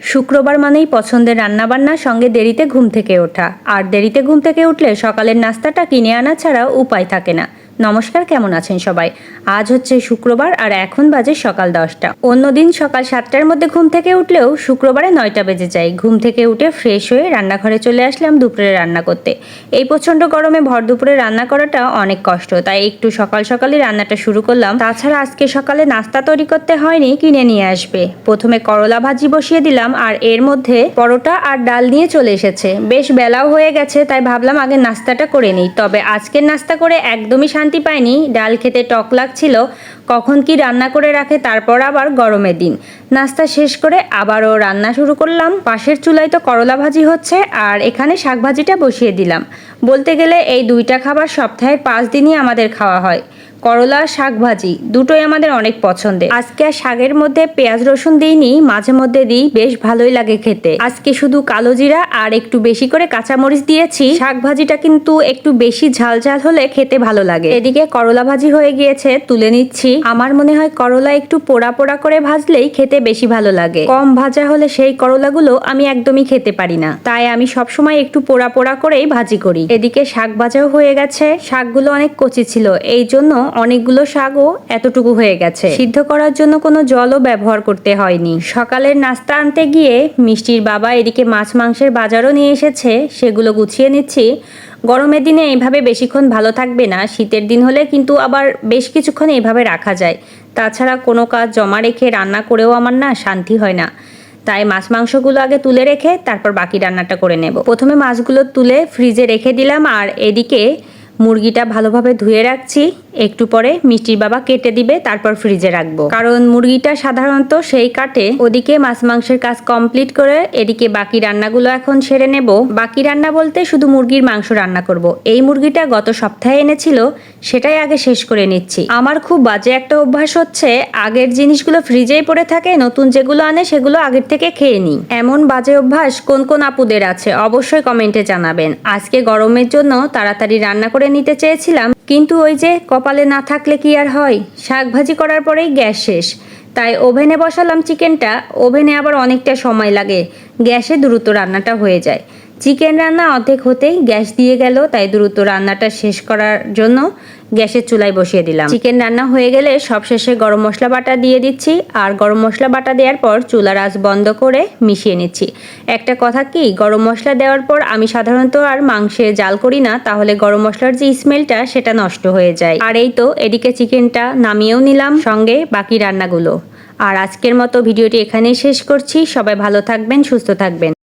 শুক্রবার মানেই পছন্দের রান্নাবান্না সঙ্গে দেরিতে ঘুম থেকে ওঠা। আর দেরিতে ঘুম থেকে উঠলে সকালের নাস্তাটা কিনে আনা ছাড়া উপায় থাকে না। নমস্কার, কেমন আছেন সবাই? আজ হচ্ছে শুক্রবার আর এখন বাজে সকাল দশটা। অন্যদিন সকাল সাতটার মধ্যে ঘুম থেকে উঠলেও শুক্রবারে নয়টা বেজে যায়। ঘুম থেকে উঠে ফ্রেশ হয়ে রান্নাঘরে চলে আসলাম দুপুরে রান্না করতে। এই প্রচণ্ড গরমে ভর দুপুরে রান্না করাটা অনেক কষ্ট, তাই একটু সকাল সকালই রান্নাটা শুরু করলাম। তাছাড়া আজকে সকালে নাস্তা তৈরি করতে হয়নি, কিনে নিয়ে আসবে। প্রথমে করলা ভাজি বসিয়ে দিলাম আর এর মধ্যে পরোটা আর ডাল নিয়ে চলে এসেছে। বেশ বেলাও হয়ে গেছে, তাই ভাবলাম আগে নাস্তাটা করে নিই। তবে আজকের নাস্তা করে একদমই শান্তি পায়নি, ডাল খেতে টক লাগছিল, কখন কি রান্না করে রাখে তারপর আবার গরমের দিন। নাস্তা শেষ করে আবারও রান্না শুরু করলাম, পাশের চুলায় তো করলা ভাজি হচ্ছে, আর এখানে শাকভাজিটা বসিয়ে দিলাম। বলতে গেলে এই দুইটা খাবার সপ্তাহে পাঁচ দিনই আমাদের খাওয়া হয়। করলা শাক ভাজি দুটোই আমাদের অনেক পছন্দের। আজকে আর শাকের মধ্যে পেঁয়াজ রসুন দিইনি, মাঝে মধ্যে দিই, বেশ ভালোই লাগে খেতে। আজকে শুধু কালো জিরা আর একটু বেশি করে কাঁচামরিচ দিয়েছি। শাক ভাজিটা কিন্তু একটু বেশি ঝাল ঝাল হলে খেতে ভালো লাগে। এদিকে করলা ভাজি হয়ে গিয়েছে, তুলে নিচ্ছি। আমার মনে হয় করলা একটু পোড়া পোড়া করে ভাজলেই খেতে বেশি ভালো লাগে। কম ভাজা হলে সেই করলাগুলো আমি একদমই খেতে পারি না। তাই আমি সবসময় একটু পোড়া পোড়া করেই ভাজি করি। এদিকে শাক ভাজাও হয়ে গেছে। শাকগুলো অনেক কচি ছিল, এই জন্য অনেকগুলো শাকও এতটুকু হয়ে গেছে। সিদ্ধ করার জন্য কোনো জলও ব্যবহার করতে হয়নি। সকালের নাস্তা আনতে গিয়ে মিষ্টির বাবা এদিকে মাছ মাংসের বাজারও নিয়ে এসেছে, সেগুলো গুছিয়ে নিচ্ছি। গরমের দিনে এইভাবে বেশিক্ষণ ভালো থাকবে না, শীতের দিন হলে কিন্তু আবার বেশ কিছুক্ষণ এইভাবে রাখা যায়। তাছাড়া কোনো কাজ জমা রেখে রান্না করেও আমার না শান্তি হয় না। তাই মাছ মাংসগুলো আগে তুলে রেখে তারপর বাকি রান্নাটা করে নেব। প্রথমে মাছগুলো তুলে ফ্রিজে রেখে দিলাম আর এদিকে মুরগিটা ভালোভাবে ধুয়ে রাখছি। একটু পরে মিষ্টির বাবা কেটে দিবে, তারপর ফ্রিজে রাখব। কারণ মুরগিটা সাধারণত সেই কাটে, ওদিকে মাছ মাংসের কাজ কমপ্লিট করে এদিকে বাকি রান্নাগুলো এখন সেরে নেব। বাকি রান্না বলতে শুধু মুরগির মাংস রান্না করব। এই মুরগিটা গত সপ্তাহে এনেছিল, সেটাই আগে শেষ করে নিচ্ছি। আমার খুব বাজে একটা অভ্যাস হচ্ছে, আগের জিনিসগুলো ফ্রিজেই পড়ে থাকে, নতুন যেগুলো আনে সেগুলো আগের থেকে খেয়ে নিই। এমন বাজে অভ্যাস কোন কোন আপুদের আছে, অবশ্যই কমেন্টে জানাবেন। আজকে গরমের জন্য তাড়াতাড়ি রান্না করে নিতে চেয়েছিলাম, কিন্তু ওই যে কপালে না থাকলে কি আর হয়? শাক ভাজি করার পরেই গ্যাস শেষ। তাই ওভেনে বসালাম চিকেনটা। ওভেনে আবার অনেকটা সময় লাগে। গ্যাসে দ্রুত রান্নাটা হয়ে যায়। চিকেন রান্না অর্ধেক হতেই গ্যাস দিয়ে গেল, তাই দ্রুত রান্নাটা শেষ করার জন্য গ্যাসের চুলায় বসিয়ে দিলাম। চিকেন রান্না হয়ে গেলে সবশেষে গরম মশলা বাটা দিয়ে দিচ্ছি। আর গরম মশলা বাটা দেওয়ার পর চুলার আঁচ বন্ধ করে মিশিয়ে নিচ্ছি। একটা কথা কি, গরম মশলা দেওয়ার পর আমি সাধারণত আর মাংসে জাল করি না, তাহলে গরম মশলার যে স্মেলটা সেটা নষ্ট হয়ে যায়। আর এই তো এদিকে চিকেনটা নামিয়েও নিলাম, সঙ্গে বাকি রান্নাগুলো। আর আজকের মতো ভিডিওটি এখানেই শেষ করছি। সবাই ভালো থাকবেন, সুস্থ থাকবেন।